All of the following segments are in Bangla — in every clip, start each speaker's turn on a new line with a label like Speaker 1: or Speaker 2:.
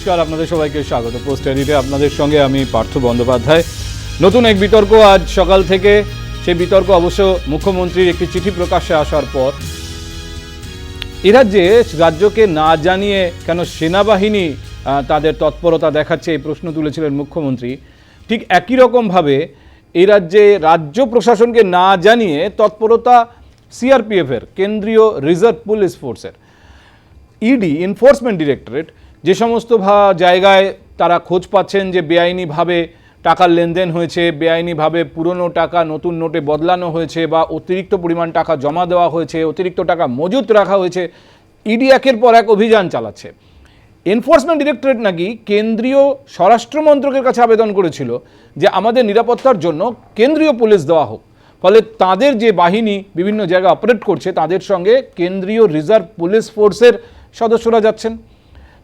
Speaker 1: নমস্কার, আপনাদের সবাইকে স্বাগত। পোস্ট এডিটে আপনাদের সঙ্গে আমি পার্থ বন্দ্যোপাধ্যায়। নতুন এক বিতর্ক আজ সকাল থেকে। সেই বিতর্ক অবশ্য মুখ্যমন্ত্রীর একটি চিঠি প্রকাশ্যে আসার পর। এ রাজ্যে রাজ্যকে না জানিয়ে কেন সেনাবাহিনী তাদের তৎপরতা দেখাচ্ছে এই প্রশ্ন তুলেছিলেন মুখ্যমন্ত্রী। ঠিক একই রকমভাবে এই রাজ্যে রাজ্য প্রশাসনকে না জানিয়ে তৎপরতা সিআরপিএফের, কেন্দ্রীয় রিজার্ভ পুলিশ ফোর্সের। ইডি, এনফোর্সমেন্ট ডিরেক্টরেট যে সমস্ত জায়গায় তারা খোঁজ পাচ্ছেন যে বেআইনিভাবে টাকার লেনদেন হয়েছে, বেআইনিভাবে পুরনো টাকা নতুন নোটে বদলানো হয়েছে বা অতিরিক্ত পরিমাণ টাকা জমা দেওয়া হয়েছে, অতিরিক্ত টাকা মজুত রাখা হয়েছে, ইডি একের পর এক অভিযান চালাচ্ছে। এনফোর্সমেন্ট ডিরেক্টরেট নাকি কেন্দ্রীয় স্বরাষ্ট্র মন্ত্রকের কাছে আবেদন করেছিল যে আমাদের নিরাপত্তার জন্য কেন্দ্রীয় পুলিশ দেওয়া হোক। ফলে তাদের যে বাহিনী বিভিন্ন জায়গায় অপারেট করছে, তাদের সঙ্গে কেন্দ্রীয় রিজার্ভ পুলিশ ফোর্সের সদস্যরা যাচ্ছেন।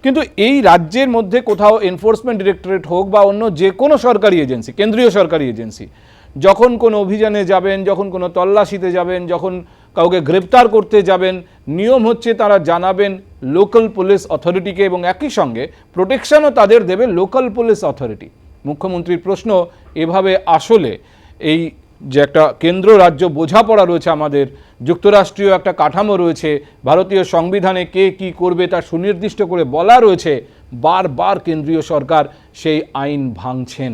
Speaker 1: কিন্তু এই রাজ্যের মধ্যে কোথাও এনফোর্সমেন্ট ডিরেক্টরেট হোক বা অন্য যে কোনো সরকারি এজেন্সি কেন্দ্রীয় সরকারি এজেন্সি যখন কোনো অভিযানে যাবেন, যখন কোনো তল্লাশিতে যাবেন, যখন কাউকে গ্রেপ্তার করতে যাবেন, নিয়ম হচ্ছে তারা জানাবেন লোকাল পুলিশ অথরিটিকে এবং একই সঙ্গে প্রোটেকশনও তাদের দেবে লোকাল পুলিশ অথরিটি মুখ্যমন্ত্রীর প্রশ্ন এভাবে আসলে এই যে একটা কেন্দ্র রাজ্য বোঝাপড়া রয়েছে আমাদের, যুক্তরাষ্ট্রীয় একটা কাঠামো রয়েছে, ভারতীয় সংবিধানে কে কি করবে তা সুনির্দিষ্ট করে বলা রয়েছে, বারবার কেন্দ্রীয় সরকার সেই আইন ভাঙছেন।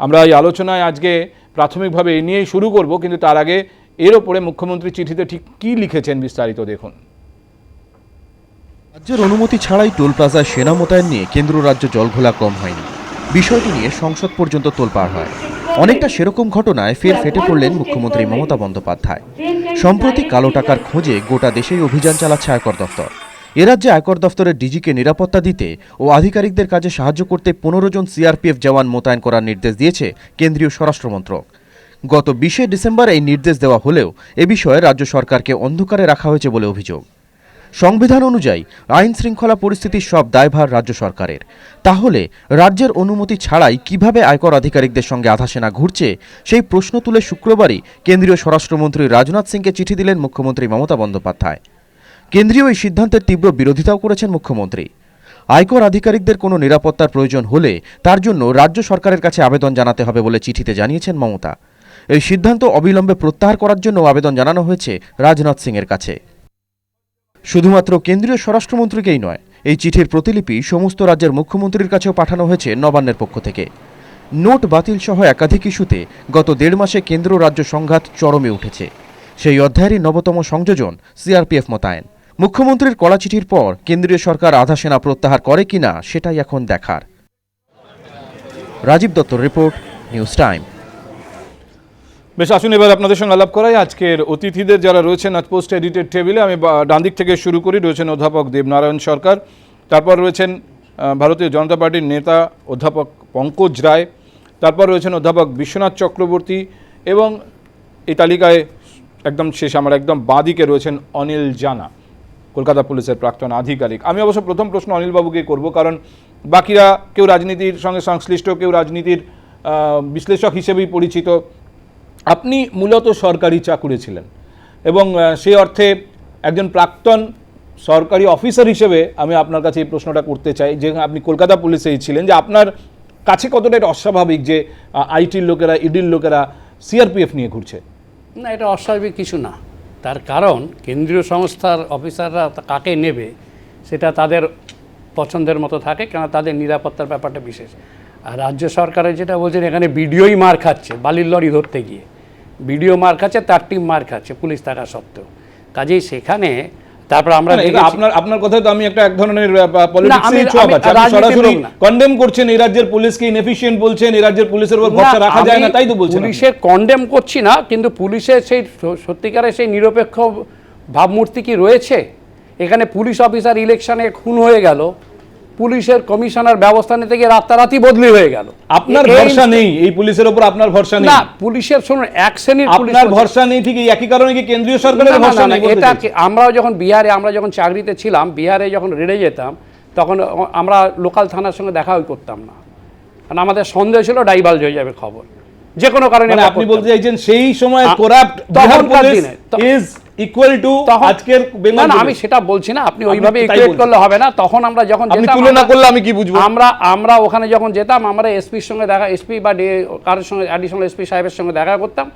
Speaker 1: আমরা এই আলোচনায় আজকে প্রাথমিকভাবে এই নিয়েই শুরু করব, কিন্তু তার আগে এর ওপরে মুখ্যমন্ত্রী চিঠিতে ঠিক কী লিখেছেন বিস্তারিত দেখুন।
Speaker 2: রাজ্যের অনুমতি ছাড়াই টোল প্লাজায় সেনা মোতায়েন নিয়ে কেন্দ্র রাজ্য জলঘোলা কম হয়নি। বিষয়টি নিয়ে সংসদ পর্যন্ত তোলপাড় হয়। অনেকটা সেরকম ঘটনায় ফের ফেটে পড়লেন মুখ্যমন্ত্রী মমতা বন্দ্যোপাধ্যায়। সম্প্রতি কালো টাকার খোঁজে গোটা দেশেই অভিযান চালাচ্ছে আয়কর দফতর এ রাজ্যে আয়কর দফতরের ডিজিকে নিরাপত্তা দিতে ও আধিকারিকদের কাজে সাহায্য করতে পনেরো জন সিআরপিএফ জওয়ান মোতায়েন করার নির্দেশ দিয়েছে কেন্দ্রীয় স্বরাষ্ট্রমন্ত্রক গত বিশে ডিসেম্বর এই নির্দেশ দেওয়া হলেও এ বিষয়ে রাজ্য সরকারকে অন্ধকারে রাখা হয়েছে বলে অভিযোগ। সংবিধান অনুযায়ী আইন শৃঙ্খলা পরিস্থিতির সব দায়ভার রাজ্য সরকারের। তাহলে রাজ্যের অনুমতি ছাড়াই কীভাবে আয়কর আধিকারিকদের সঙ্গে আধা সেনা ঘুরছে, সেই প্রশ্ন তুলে শুক্রবারই কেন্দ্রীয় স্বরাষ্ট্রমন্ত্রী রাজনাথ সিংকে চিঠি দিলেন মুখ্যমন্ত্রী মমতা বন্দ্যোপাধ্যায়। কেন্দ্রীয় এই সিদ্ধান্তের তীব্র বিরোধিতাও করেছেন মুখ্যমন্ত্রী। আয়কর আধিকারিকদের কোনো নিরাপত্তার প্রয়োজন হলে তার জন্য রাজ্য সরকারের কাছে আবেদন জানাতে হবে বলে চিঠিতে জানিয়েছেন মমতা। এই সিদ্ধান্ত অবিলম্বে প্রত্যাহার করার জন্য আবেদন জানানো হয়েছে রাজনাথ সিংয়ের কাছে। শুধুমাত্র কেন্দ্রীয় স্বরাষ্ট্রমন্ত্রীকেই নয়, এই চিঠির প্রতিলিপি সমস্ত রাজ্যের মুখ্যমন্ত্রীর কাছেও পাঠানো হয়েছে নবান্নের পক্ষ থেকে। নোট বাতিল সহ একাধিক ইস্যুতে গত দেড় মাসে কেন্দ্র রাজ্য সংঘাত চরমে উঠেছে। সেই অধ্যায়েরই নবতম সংযোজন সিআরপিএফ মোতায়েন। মুখ্যমন্ত্রীর কড়া চিঠির পর কেন্দ্রীয় সরকার আধা সেনা প্রত্যাহার করে কিনা সেটাই এখন দেখার। রাজীব দত্তর রিপোর্ট, নিউজ টাইম।
Speaker 1: বেশ, আসুন এবার আপনাদের সঙ্গে আলাপ করাই। আজকের অতিথিদের যারা রয়েছেন, আজ পোস্ট এডিটেড টেবিলে আমি ডান দিক থেকে শুরু করি। রয়েছেন অধ্যাপক দেবনারায়ণ সরকার। তারপর রয়েছেন ভারতীয় জনতা পার্টির নেতা অধ্যাপক পঙ্কজ রায়। তারপর রয়েছেন অধ্যাপক বিশ্বনাথ চক্রবর্তী এবং এই তালিকায় একদম শেষ আমার একদম বাঁদিকে রয়েছেন অনিল জানা, কলকাতা পুলিশের প্রাক্তন আধিকারিক। আমি অবশ্য প্রথম প্রশ্ন অনিলবাবুকে করব, কারণ বাকিরা কেউ রাজনীতির সঙ্গে সংশ্লিষ্ট, কেউ রাজনীতির বিশ্লেষক হিসেবেই পরিচিত। আপনি মূলত সরকারি চাকুরে ছিলেন এবং সেই অর্থে একজন প্রাক্তন সরকারি অফিসার হিসেবে আমি আপনার কাছে এই প্রশ্নটা করতে চাই যে আপনি কলকাতা পুলিশেই ছিলেন, যে আপনার কাছে কতটা এটা অস্বাভাবিক যে আইটির লোকেরা, ইডির লোকেরা সিআরপিএফ নিয়ে ঘুরছে?
Speaker 3: না, এটা অস্বাভাবিক কিছু না। তার কারণ কেন্দ্রীয় সংস্থার অফিসাররা কাকে নেবে সেটা তাদের পছন্দের মতো থাকে কেন তাদের নিরাপত্তার ব্যাপারটা বিশেষ। আর রাজ্য সরকারের যেটা বলছেন, এখানে বিডিওই মার খাচ্ছে বালির লরি ধরতে গিয়ে। বিডিও মার খাচ্ছে তার টিম মার খাচ্ছে পুলিশ থাকা সত্ত্বেও। কাজেই সেখানে তারপর আমরা
Speaker 1: আপনার আপনার কথায় তো আমি একটা এক ধরনের পলিটিক্স ছোঁয়া পাচ্ছি। আপনি সরাসরি কন্ডেম করছেন এই রাজ্যের পুলিশকে ইনএফিশিয়েন্ট বলছেন এই রাজ্যের পুলিশের উপর ভরসা রাখা যায় না তাই তো বলছেন।
Speaker 3: পুলিশের কন্ডেম করছি না কিন্তু পুলিশের সেই স- সত্যিকারের সেই নিরপেক্ষ ভাবমূর্তি কি রয়েছে? এখানে পুলিশ অফিসার ইলেকশনে খুন হয়ে গেল। পুলিশের কমিশনার ব্যবস্থা নিতে গিয়ে রাতারাতি বদলি হয়ে গেল।
Speaker 1: আপনার ভরসা নেই এই পুলিশের উপর আপনার ভরসা নেই।
Speaker 3: না পুলিশের শুনুন এক শ্রেণির পুলিশ
Speaker 1: আপনার ভরসা নেই ঠিক একই কারণে কি কেন্দ্রীয় সরকারের ভরসা নেই
Speaker 3: এটা আমরাও যখন বিহারে আমরা যখন চাকরিতে ছিলাম বিহারে যখন রেড়ে যেতাম তখন আমরা লোকাল থানার সঙ্গে দেখাও করতাম না। কারণ আমাদের সন্দেহ ছিল ডাইভালজ হয়ে যাবে খবর। যে কোনো কারণে
Speaker 1: মানে আপনি বলতে চাইছেন সেই সময় করাপ্ট
Speaker 3: দিনে,
Speaker 1: ইজ ইকুয়াল টু আজকের বেঙ্গল
Speaker 3: না আমি সেটা বলছি না আপনি ওইভাবে ইকুয়েট করলে হবে না তখন আমরা যখন
Speaker 1: আপনি তুলনা করলে আমি কি বুঝব?
Speaker 3: আমরা আমরা ওখানে যখন যেতাম আমরা এসপির সঙ্গে দেখা এসপি বা কারোর সঙ্গে অ্যাডিশনাল এসপি সাহেবের সঙ্গে দেখা করতাম।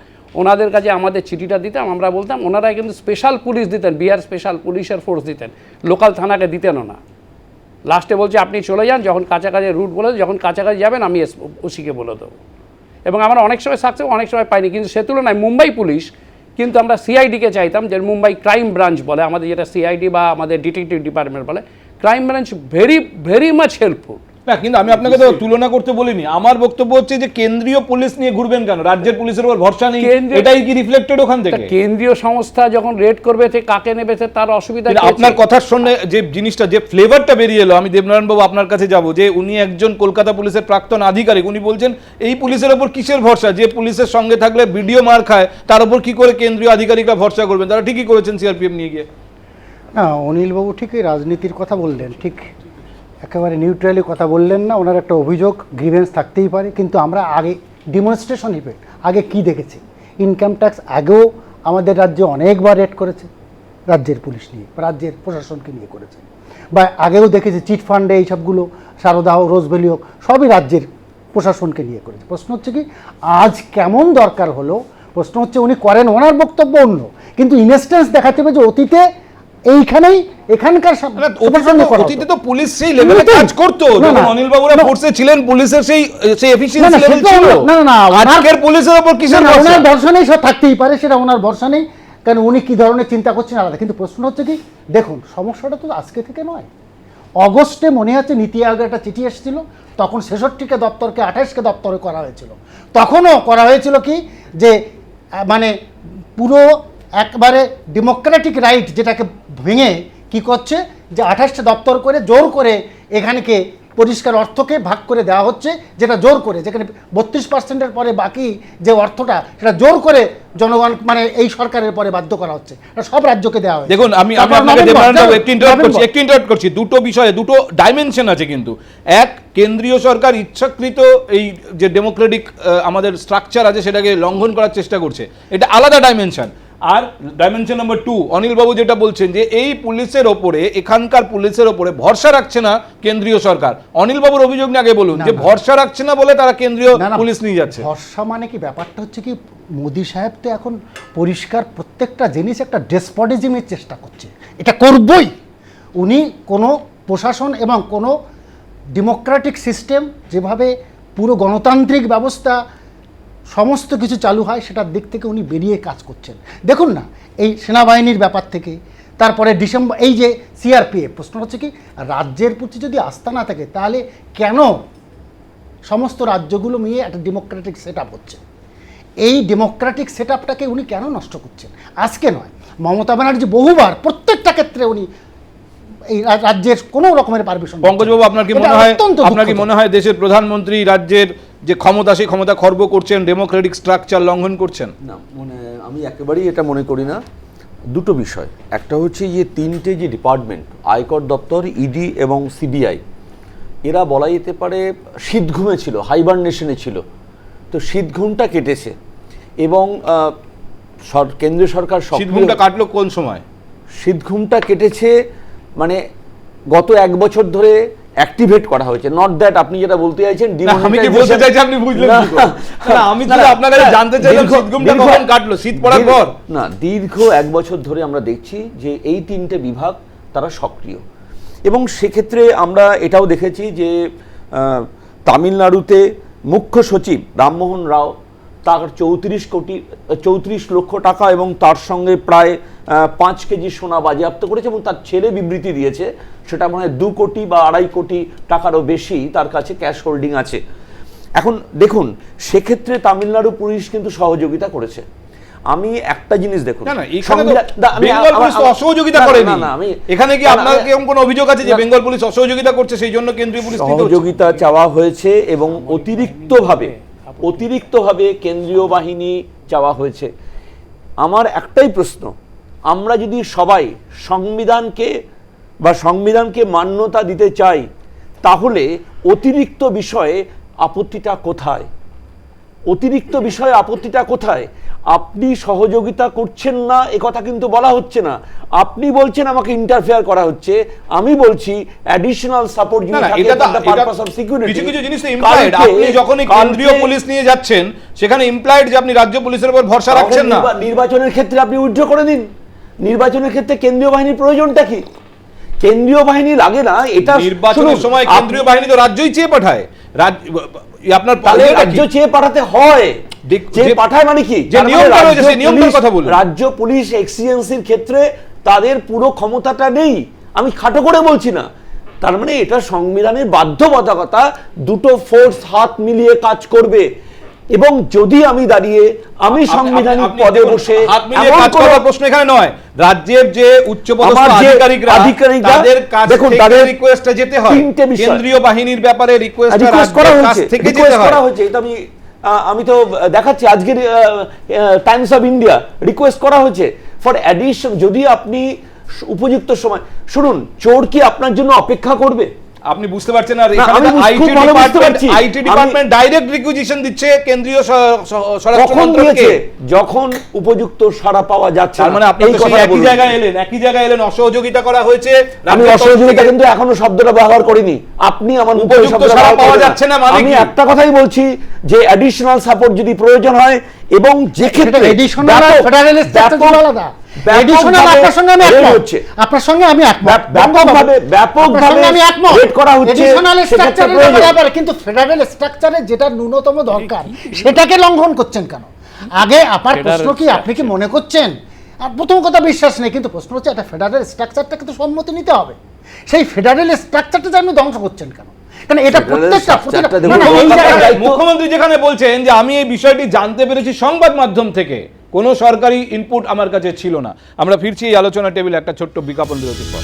Speaker 3: ওনাদের কাছে আমাদের চিঠিটা দিতাম আমরা বলতাম ওনারা কিন্তু স্পেশাল পুলিশ দিতেন বিহার স্পেশাল পুলিশের ফোর্স দিতেন লোকাল থানাকে দিতেনও না। লাস্টে বলছে আপনি চলে যান যখন কাছাকাছি রুট বলে যখন কাছাকাছি যাবেন আমি ওসিকে বলে দেবো। এবং আমরা অনেক সময় সাকসেস অনেক সময় পাইনি কিন্তু সে তুলনায় মুম্বাই পুলিশ কিন্তু আমরা সিআইডিকে চাইতাম যে মুম্বাই ক্রাইম ব্রাঞ্চ বলে, আমাদের যেটা সিআইডি বা আমাদের ডিটেকটিভ ডিপার্টমেন্ট বলে, crime branch very very much helpful
Speaker 1: না কিন্তু আমি আপনাকে তো তুলনা করতে বলিনি। আমার বক্তব্য হচ্ছে যে কেন্দ্রীয় পুলিশ নিয়ে ঘুরবেন কেন? রাজ্যের পুলিশের উপর ভরসা নেই। এটাই কি রিফ্লেক্টেড ওখান থেকে?
Speaker 3: কেন্দ্রীয় সংস্থা যখন রেড করবে সে কাকে নেবে সে তার অসুবিধা
Speaker 1: আপনার? কথার শুনে যে জিনিসটা যে ফ্লেভারটা বেরিয়ে এলো আমি দেবনারায়ণ বাবু আপনার কাছে যাব যে উনি একজন কলকাতা পুলিশের প্রাক্তন আধিকারিক উনি বলছেন এই পুলিশের ওপর কিসের ভরসা? যে পুলিশের সঙ্গে থাকলে ভিডিও মার খায় তার উপর কি করে কেন্দ্রীয় আধিকারিকরা ভরসা করবেন? তারা ঠিকই করেছেন সিআরপিএফ নিয়ে গিয়ে।
Speaker 4: না অনিলবাবু ঠিকই রাজনীতির কথা বললেন ঠিক একেবারে নিউট্রালি কথা বললেন না, ওনার একটা অভিযোগ গ্রিভেন্স থাকতেই পারে, কিন্তু আমরা আগে ডিমনস্ট্রেশন ইফেক্ট আগে কি দেখেছি? ইনকাম ট্যাক্স আগেও আমাদের রাজ্যে অনেকবার রেড করেছে, রাজ্যের পুলিশ নিয়ে রাজ্যের প্রশাসনকে নিয়ে করেছে। বা আগেও দেখেছি চিট ফান্ডে এইসবগুলো, সারদা হোক রোজভ্যালি হোক, সবই রাজ্যের প্রশাসনকে নিয়ে করেছে। প্রশ্ন হচ্ছে কি, আজ কেমন দরকার হলো? প্রশ্ন হচ্ছে উনি করেন, ওনার বক্তব্য অন্য, কিন্তু ইনস্ট্যান্স দেখাতে হবে যে অতীতে এইখানেই এখানকার
Speaker 1: অতীতে তো- পুলিশ সেই লেভেলে কাজ করতো। যখন অনিল বাবুরা ফোর্সে ছিলেন পুলিশের সেই সেই এফিসিয়েন্সি লেভেল ছিল।
Speaker 4: না, না,
Speaker 1: আজকের পুলিশের ওপর কিসের
Speaker 4: ওনার ভরসা? নেই সব থাকতেই পারে সেটা ওনার ভরসা নেই। কারণ উনি কি ধরনের চিন্তা করছেন আলাদা। কিন্তু প্রশ্ন হচ্ছে কি দেখুন সমস্যাটা তো আজকে থেকে নয়। অগস্টে মনে আছে নীতি আয়োগের একটা চিঠি এসেছিল তখন ছেষট্টিকে দপ্তরকে আঠাশকে দপ্তরে করা হয়েছিল। তখনও করা হয়েছিল কি যে মানে পুরো একবারে ডেমোক্রেটিক রাইট যেটাকে ভেঙে কি করছে? যে আঠাশটা দপ্তর করে জোর করে এখানকে পরিষ্কার অর্থকে ভাগ করে দেওয়া হচ্ছে যেটা জোর করে। যেখানে বত্রিশ পার্সেন্টের পরে বাকি যে অর্থটা সেটা জোর করে জনগণ মানে এই সরকারের পরে বাধ্য করা হচ্ছে। সব রাজ্যকে দেওয়া হয়
Speaker 1: দেখুন আমি আমি আপনাকে একটু ইন্টারাপ্ট করছি একটু ইন্টারাপ্ট করছি। দুটো বিষয়ে দুটো ডাইমেনশন আছে কিন্তু। এক কেন্দ্রীয় সরকার ইচ্ছাকৃত এই যে ডেমোক্রেটিক আমাদের স্ট্রাকচার আছে সেটাকে লঙ্ঘন করার চেষ্টা করছে। এটা আলাদা ডাইমেনশন আর ডাইমেনশন নাম্বার টু অনিলবাবু যেটা বলছেন যে এই পুলিশের ওপরে এখানকার পুলিশের ওপরে ভরসা রাখছে না কেন্দ্রীয় সরকার। অনিলবাবুর অভিযোগ নিয়ে আগে বলুন যে ভরসা রাখছে না বলে তারা কেন্দ্রীয় পুলিশ নিয়ে যাচ্ছে।
Speaker 4: ভরসা মানে কি? ব্যাপারটা হচ্ছে কি মোদি সাহেব তো এখন পরিষ্কার প্রত্যেকটা জিনিস একটা ডেসপটিজমের চেষ্টা করছে। এটা করবই। উনি কোনো প্রশাসন এবং কোনো ডেমোক্রেটিক সিস্টেম যেভাবে পুরো গণতান্ত্রিক ব্যবস্থা সমস্ত কিছু চালু হয় সেটার দিক থেকে উনি বেরিয়ে কাজ করছেন। দেখুন না এই সেনাবাহিনীর ব্যাপার থেকে তারপরে ডিসেম্বর এই যে সিআরপিএফ প্রশ্ন হচ্ছে কি রাজ্যের প্রতি যদি আস্থা না থাকে তাহলে কেন সমস্ত রাজ্যগুলো মিলিয়ে একটা ডেমোক্রেটিক সেট হচ্ছে? এই ডেমোক্রেটিক সেট উনি কেন নষ্ট করছেন? আজকে নয় মমতা ব্যানার্জি বহুবার প্রত্যেকটা ক্ষেত্রে উনি এই রাজ্যের কোনো রকমের পারমিশন
Speaker 1: পঙ্কজবাবু আপনার কি মনে হয় আপনার কি মনে হয় দেশের প্রধানমন্ত্রী রাজ্যের যে ক্ষমতা সেই ক্ষমতা খর্ব করছেন ডেমোক্রেটিক স্ট্রাকচার লঙ্ঘন করছেন?
Speaker 5: না মানে আমি একেবারেই এটা মনে করি না। দুটো বিষয়। একটা হচ্ছে যে তিনটে যে ডিপার্টমেন্ট আয়কর দপ্তর ইডি এবং সিবিআই এরা বলা যেতে পারে শীতঘুমে ছিল হাইবারনেশনে ছিল। তো শীতঘুমটা কেটেছে এবং কেন্দ্রীয় সরকার
Speaker 1: শীতঘুমটা কাটলো কোন সময়?
Speaker 5: শীতঘুমটা কেটেছে মানে গত এক বছর ধরে অ্যাক্টিভেট করা হয়েছে নট দ্যাট আপনি যেটা বলতে চাইছেন
Speaker 1: আমি কি বলতে চাইছি আপনি বুঝলেন
Speaker 5: না,
Speaker 1: আমি
Speaker 5: না,
Speaker 1: আপনার কাছে জানতে চাইলাম
Speaker 5: দীর্ঘ-
Speaker 1: কখন কাটলো? শীত পড়ার পর?
Speaker 5: না দীর্ঘ এক বছর ধরে আমরা দেখছি যে এই তিনটে বিভাগ তারা সক্রিয় এবং সেক্ষেত্রে আমরা এটাও দেখেছি যে তামিলনাড়ুতে মুখ্য সচিব রামমোহন রাও তার চৌত্রিশ কোটি চৌত্রিশ লক্ষ টাকা এবং তার সঙ্গে প্রায় পাঁচ কেজি সোনা বাজেয়াপ্ত করেছে এবং তার ছেলে বিবৃতি দিয়েছে সেটা মনে হয় দু কোটি বা আড়াই কোটি টাকারও বেশি তার কাছে ক্যাশ হোল্ডিং আছে। এখন দেখুন সেক্ষেত্রে তামিলনাড়ু পুলিশ কিন্তু সহযোগিতা করেছে। আমি একটা জিনিস দেখুন
Speaker 1: না না বেঙ্গল পুলিশ তো অসহযোগিতা করেনি।
Speaker 5: না, আমি-
Speaker 1: এখানে কি আপনার কেমন কোনো অভিযোগ আছে যে বেঙ্গল পুলিশ অসহযোগিতা করছে? সেই জন্য কেন্দ্রীয় পুলিশ
Speaker 5: সহযোগিতা চাওয়া হয়েছে এবং অতিরিক্তভাবে অতিরিক্তভাবে কেন্দ্রীয় বাহিনী চাওয়া হয়েছে। আমার একটাই প্রশ্ন আমরা যদি সবাই সংবিধানকে বা সংবিধানকে মান্যতা দিতে চাই তাহলে অতিরিক্ত বিষয়ে আপত্তিটা কোথায়? অতিরিক্ত বিষয়ে আপত্তিটা কোথায়? আপনি সহযোগিতা করছেন না এ কথা কিন্তু বলা হচ্ছে না। আপনি বলছেন আমাকে ইন্টারফেয়ার করা হচ্ছে আমি বলছি অ্যাডিশনাল সাপোর্ট
Speaker 1: না
Speaker 5: যদি থাকে
Speaker 1: এটা
Speaker 5: purpose of security,
Speaker 1: কিছু কিছু জিনিস ইমপ্লয়েড আপনি যখন কেন্দ্রীয় পুলিশ নিয়ে যাচ্ছেন সেখানে ইমপ্লয়েড যে আপনি রাজ্য পুলিশের উপর ভরসা রাখছেন না।
Speaker 5: নির্বা- নির্বাচনের ক্ষেত্রে আপনি উইথড্র করে দিন। নির্বাচনের ক্ষেত্রে কেন্দ্রীয় বাহিনীর প্রয়োজনটা কি? কেন্দ্রীয় বাহিনী লাগে না এটা
Speaker 1: নির্বাচনের সময় কেন্দ্রীয় বাহিনী তো রাজ্যই চেয়ে পাঠায়। রাজ্য আপনার
Speaker 5: তাহলে রাজ্য চেয়ে পাঠাতে হয়। পাঠায় মানে কি? মানে রাজ্য পুলিশ এক্সিডেন্সির ক্ষেত্রে তাদের পুরো ক্ষমতাটা নেই। আমি খাটো করে বলছি না। তার মানে এটা সংবিধানের বাধ্যবাধকতা দুটো ফোর্স হাত মিলিয়ে কাজ করবে। এবং যদি আমি দাঁড়িয়ে আমি সাংবিধানিক পদে বসে
Speaker 1: প্রশ্ন এখানে নয়। রাজ্যের যে উচ্চপদস্থ আধিকারিকরা
Speaker 5: আধিকারিকরা,
Speaker 1: তাদের কাছ
Speaker 5: দেখুন, তাদের
Speaker 1: রিকোয়েস্টে যেতে হয়। কেন্দ্রীয় বাহিনীর ব্যাপারে রিকোয়েস্ট
Speaker 5: রিকোয়েস্ট করা হয়েছে
Speaker 1: থেকে যেতে হয়।
Speaker 5: করা হয়েছে এটা আমি আমি তো দেখাচ্ছি। আজকের টাইমস অফ ইন্ডিয়া রিকোয়েস্ট করা হয়েছে ফর অ্যাডিশন যদি আপনি উপযুক্ত সময় শুনুন চোর কি আপনার জন্য অপেক্ষা করবে?
Speaker 1: আপনি বুঝতে পারছেন আর এখানে IT department IT department direct requisition দিচ্ছে কেন্দ্রীয় স্বরাষ্ট্র মন্ত্রককে।
Speaker 5: যখন উপযুক্ত সাড়া পাওয়া যাচ্ছে
Speaker 1: তার মানে আপনি একই জায়গায় এলেন একই জায়গায় এলেন অসহযোগিতা করা হয়েছে
Speaker 5: আমি অসহযোগিতা কিন্তু এখনও শব্দটা ব্যবহার করিনি। আপনি আমার
Speaker 1: উপযুক্ত সাড়া পাওয়া যাচ্ছে না মানে
Speaker 5: আমি একটা কথাই বলছি যে অ্যাডিশনাল সাপোর্ট যদি প্রয়োজন হয় এবং যে ক্ষেত্রে
Speaker 4: আপনার সঙ্গে আমি একমত।
Speaker 5: ব্যাপকভাবে ব্যাপকভাবে
Speaker 4: আমি একমত।
Speaker 5: করা হচ্ছে
Speaker 4: স্ট্রাকচারের কিন্তু ফেডারেল স্ট্রাকচারে যেটা ন্যূনতম দরকার সেটাকে লঙ্ঘন করছেন কেন? আগে আপনার প্রশ্ন কি আপনি কি মনে করছেন? আর প্রথম কথা বিশ্বাস নেই কিন্তু প্রশ্ন হচ্ছে একটা ফেডারেল স্ট্রাকচারটাকে তো সম্মতি নিতে হবে। সেই ফেডারেল স্ট্রাকচারটা আপনি ধ্বংস করছেন কেন? কারণ এটা প্রত্যেকটা
Speaker 1: মুখ্যমন্ত্রী যেখানে বলছেন যে আমি এই বিষয়টি জানতে পেরেছি সংবাদ মাধ্যম থেকে কোনো সরকারি ইনপুট আমার কাছে ছিল না। আমরা ফিরছি এই আলোচনা টেবিল একটা ছোট্ট বিজ্ঞাপন বিরতির পর।